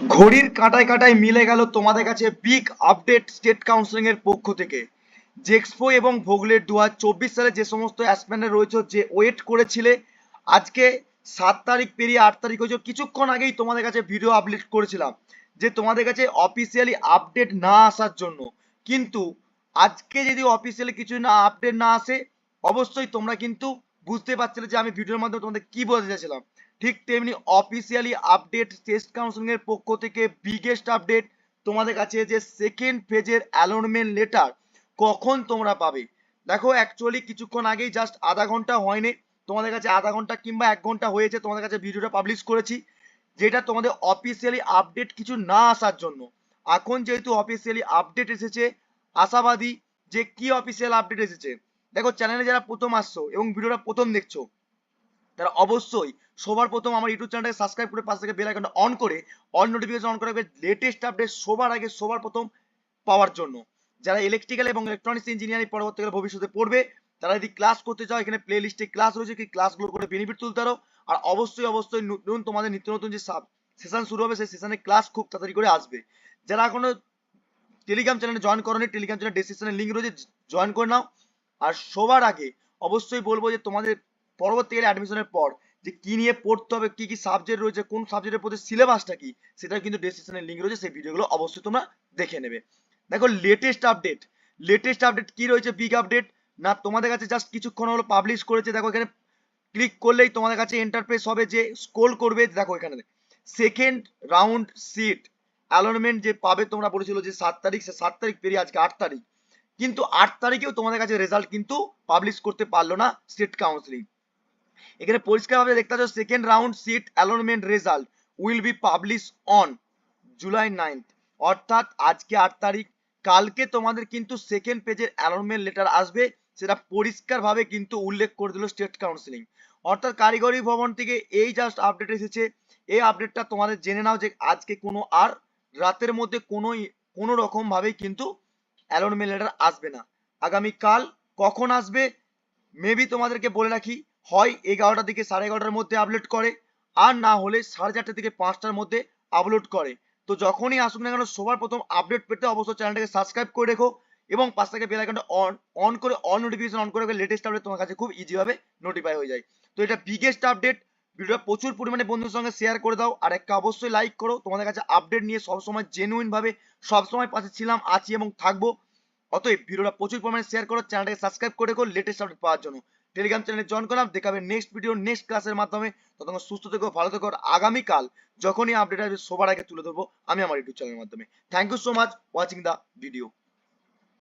ঘড়ির কাঁটায় কাঁটায় মিলে গেল তোমাদের কাছে বিগ আপডেট স্টেট কাউন্সিলিং এর পক্ষ থেকে। জেক্সপো এবং ভোগলের দু সালে যে সমস্ত অ্যাসপ্যান্ডার রয়েছে, যে ওয়েট করেছিলে, আজকে সাত তারিখ পেরিয়ে আট তারিখ হয়েছে, কিছুক্ষণ আগেই তোমাদের কাছে ভিডিও আপলোড করেছিলাম, যে তোমাদের কাছে অফিসিয়ালি আপডেট না আসার জন্য। কিন্তু আজকে যদি অফিসিয়ালি কিছু না আপডেট না আসে, অবশ্যই তোমরা কিন্তু বুঝতে পারছিলে যে আমি ভিডিওর মাধ্যমে তোমাদের কি বলতে চাইছিলাম। ঠিক তেমনি অফিসিয়ালি আপডেট টেস্ট কাউন্সিলিং এর পক্ষ থেকে বিগেস্ট আপডেট তোমাদের কাছে যে সেকেন্ড ফেজের অ্যালনমেন্ট লেটার কখন তোমরা পাবে। দেখো অ্যাকচুয়ালি কিছুক্ষণ আগেই জাস্ট আধা ঘণ্টা হয়নি। তোমাদের কাছে আধা ঘণ্টা কিংবা এক ঘণ্টা হয়েছে তোমাদের কাছে ভিডিওটা পাবলিশ করেছি, যেটা তোমাদের অফিসিয়ালি আপডেট কিছু না আসার জন্য। এখন যেহেতু অফিসিয়ালি আপডেট এসেছে, আশাবাদী যে কি অফিসিয়াল আপডেট এসেছে? দেখো চ্যানেলে যারা প্রথম আসছো এবং ভিডিওটা প্রথম দেখছ, তারা অবশ্যই সবার প্রথম আমার ইউটিউব চ্যানেলটাকে সাবস্ক্রাইব করে পাশ থেকে বেল আইকনটা অন করে অল নোটিফিকেশন অন করে লেটেস্ট আপডেট সবার আগে, সবার প্রথম পাওয়ার জন্য। যারা ইলেকট্রিক্যাল এবং ইলেকট্রনিক্স ইঞ্জিনিয়ারিং পরবর্তীকালে ভবিষ্যতে পড়বে, তারা যদি ক্লাস করতে চাও, এখানে প্লে লিস্টে ক্লাস রয়েছে কি ক্লাসগুলো করে বেনিফিট তুলতে পারো। আর অবশ্যই অবশ্যই নতুন তোমাদের নিত্য নতুন যে সাব সেশন শুরু হবে, সেই সেশনের ক্লাস খুব তাড়াতাড়ি করে আসবে। যারা এখনও টেলিগ্রাম চ্যানেলে জয়েন করোনি টেলিগ্রাম চ্যানেল ডেসক্রিপশনে লিঙ্ক রয়েছে জয়েন করে নাও। আর সবার আগে অবশ্যই বলব যে তোমাদের পরবর্তীকালে অ্যাডমিশনের পর যে কি নিয়ে পড়তে হবে, কি কি সাবজেক্ট রয়েছে, কোন সাবজেক্টের প্রতি সিলেবাসটা কি সেটা কিন্তু ডেসক্রিপশনে লিঙ্ক রয়েছে, সেই ভিডিওগুলো অবশ্যই তোমরা দেখে নেবে। দেখো লেটেস্ট আপডেট লেটেস্ট আপডেট কি রয়েছে বিগ আপডেট না, তোমাদের কাছে জাস্ট কিছুক্ষণ হলো পাবলিশ করেছে, দেখো এখানে ক্লিক করলেই তোমাদের কাছে এন্টারপ্রেস হবে যে স্ক্রোল করবে, দেখো এখানে। সেকেন্ড রাউন্ড সিট অ্যালনমেন্ট যে পাবে তোমরা বলেছিল যে সাত তারিখ, সে সাত তারিখ পেরিয়ে আজকে আট তারিখ। কিন্তু আট তারিখেও তোমাদের কাছে রেজাল্ট কিন্তু পাবলিশ করতে পারল না স্টেট কাউন্সিলিং এখানে পরিষ্কারভাবে দেখতে পাচ্ছ second round seat allotment result will be publish on July ninth অর্থাৎ আজকে আট তারিখ, কালকে তোমাদের কিন্তু সেকেন্ড পেজের অ্যালনমেন্ট লেটার আসবে, সেটা পরিষ্কারভাবে কিন্তু উল্লেখ করে দিল স্টেট কাউন্সিলিং অর্থাৎ কারিগরি ভবন থেকে এই জাস্ট আপডেট এসেছে। এই আপডেটটা তোমাদের জেনে নাও যে আজকে কোনো আর রাতের মধ্যে কোনো কোনো রকম ভাবেই কিন্তু অ্যালনমেন্ট লেটার আসবে না। আগামী কাল কখন আসবে মেবি তোমাদেরকে বলে রাখি, হয় এগারোটার দিকে সাড়ে এগারোটার মধ্যে আপলোড করে, আর না হলে সাড়ে চারটে থেকে পাঁচটার মধ্যে আপলোড করে। তো যখনই আসুক না কেন, সবার প্রথম আপডেট পেতে অবশ্যই চ্যানেলটাকে সাবস্ক্রাইব করে রেখো এবং পাশ থেকে বেল আইকনটা অন অন করে অল নোটিফিকেশন অন করে লেটেস্ট আপডেট তোমার কাছে খুব ইজি ভাবে নোটিফাই হয়ে যায়। তো এটা বিগেস্ট আপডেট ভিডিওটা প্রচুর পরিমাণে বন্ধুদের সঙ্গে শেয়ার করে দাও। আর একটা অবশ্যই লাইক করো। তোমাদের কাছে আপডেট নিয়ে সবসময় জেনুইন ভাবে সবসময় পাশে ছিলাম, আছি এবং থাকব। অতএব ভিডিওটা প্রচুর পরিমাণে শেয়ার করো চ্যানেলটাকে সাবস্ক্রাইব করে রেখো লেটেস্ট আপডেট পাওয়ার জন্য। টেলিগ্রাম চ্যানেলে জয়েন করলাম দেখাবে নেক্সট ভিডিও নেক্সট ক্লাসের মাধ্যমে। ততক্ষণ সুস্থ থেকো, ভালো থেকো আগামীকাল যখনই আপডেট আসবে, সবার আগে তুলে ধরবো আমি আমার ইউটিউব চ্যানেলের মাধ্যমে। Thank you so much watching the video